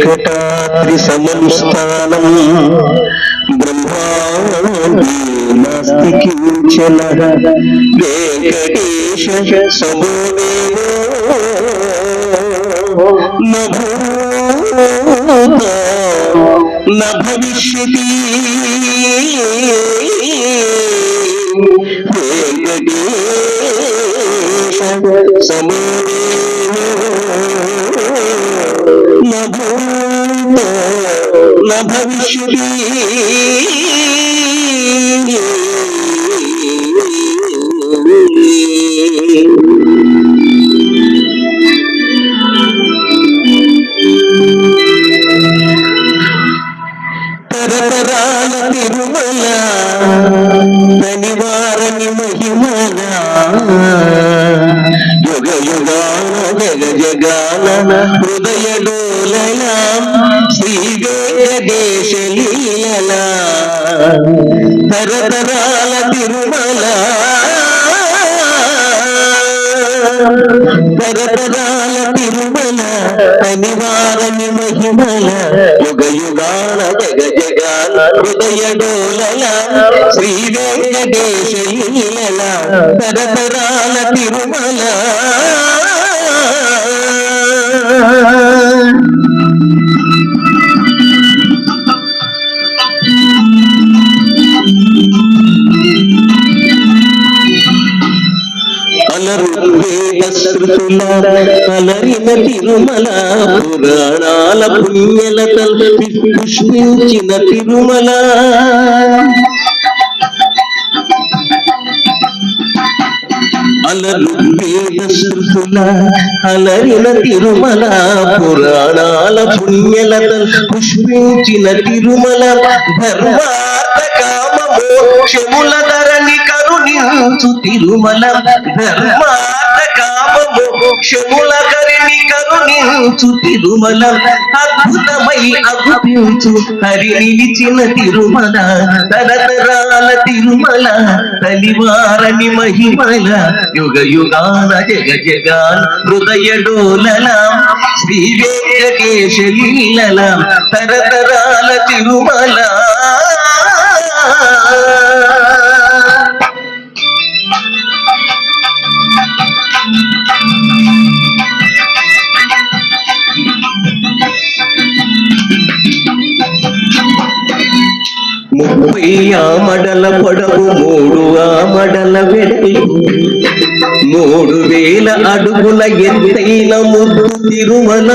వెంకటాద్రి సమం స్థానం కించన వెంకటేశ సమోదేవో నభూత న భవిష్యతి వెంకటేశ సమోదేవో భవిష్యుడి. తరతరాల తిరుమల యుగాన హృదయ డోలల శ్రీ వెంకటేశ లీలల తరతరాల తిరుమల తరతరాల తిరుమల అనివారని మహిమల యుగ యుగాల జగ జగాల హృదయ డోలల శ్రీ వెంకటేశ లీలల తరతరాల తిరుమల అలరువేద అలరిన తిరుమల పురాణాల పుణ్యల తల్పి పుష్పించిన తిరుమల. అలరు వేద శృతుల అలరిన తిరుమల పురాణాల పుణ్యల పుష్పించిన తిరుమల. ధర్మార్థ కామ మోక్షముల ధరణి కరుణించు తిరుమల. ధర్మార్థ మోక్షముల కరిణి కరుణించు తిరుమల అద్భుతమై అగుపించు హరి నిలిచిన తిరుమల తరతరాల తిరుమల తలివారని మహిమల యుగ యుగాన జగ జగాన్ హృదయ డోలల శ్రీ వెంకటేశ లీలల తరతరాల తిరుమల. ముప్పై ఆమడల పొడవు మూడు ఆమడల వెడలు మూడు వేల అడుగుల ఎత్తైన ముద్దు తిరుమల.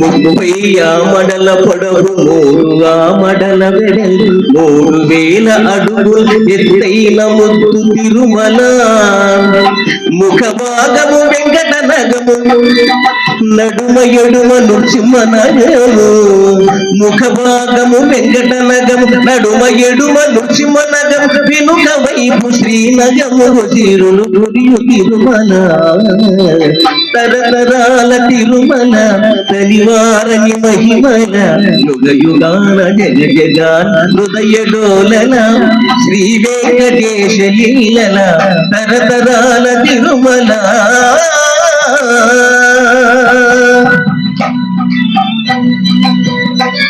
ముప్పై ఆమడల పొడవు మూడు ఆమడల వెడలు మూడు వేల అడుగుల ఎత్తైన ముద్దు తిరుమల. ముఖ భాగము వెంకట నగము నడుమ ఎడుమ నృసింహ నగము ముఖ భాగము వెంకట నగము నడుమ ఎడుమ నృసింహ నగము వెనుక వైపు శ్రీనగము రుచిరులు గురియు తిరుమల తరతరాల తిరుమల తలివారని మహిమల యుగయుగాన జగ జగాన హృదయ డోలన శ్రీ వెంకటేశ లీలల తరతరాల Tirumala Thank you. Thank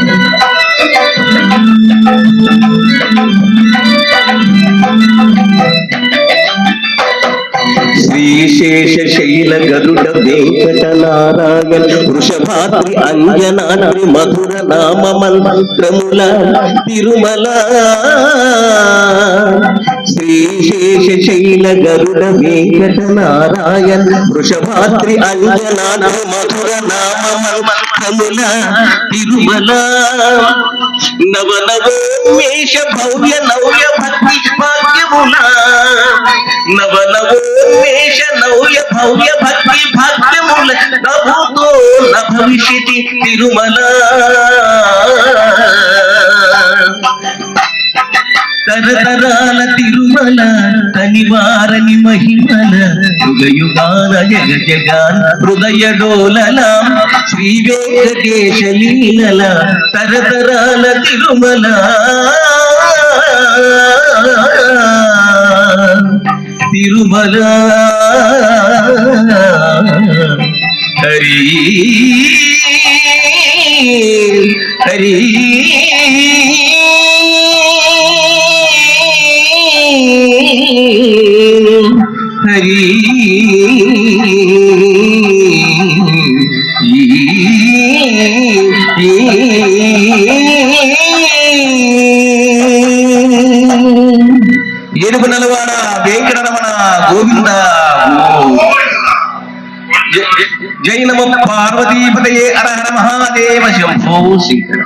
you. విశేష శైల గరుడ వెంకట నారాయణ వృషభాద్రి అంజనాద్రి మధుర నామ మంత్రముల తిరుమల. శ్రీశేష శైల గరుడ వెంకట నారాయణ వృషభాద్రి అంజనాద్రి మధుర నామ మంత్రముల తిరుమల. నవ నవోన్మేష భవ్య నవ్య భక్తి భాగ్యముల నవ నవ్య భవ్య భక్తి భాగ్యముల నభూతో నభవిష్యతి తిరుమల. తరతరాల తిరుమల తనివారని మహిమల యుగ యుగాల జగ జగాన హృదయ డోలల శ్రీ వెంకటేశ లీలల తరతరాల తిరుమల. తిరుమల హరి హరి హరి వెంకటరమణ గోవింద జై నమ పార్వతీపతయే అరహర మహాదేవ శంభో శంకర.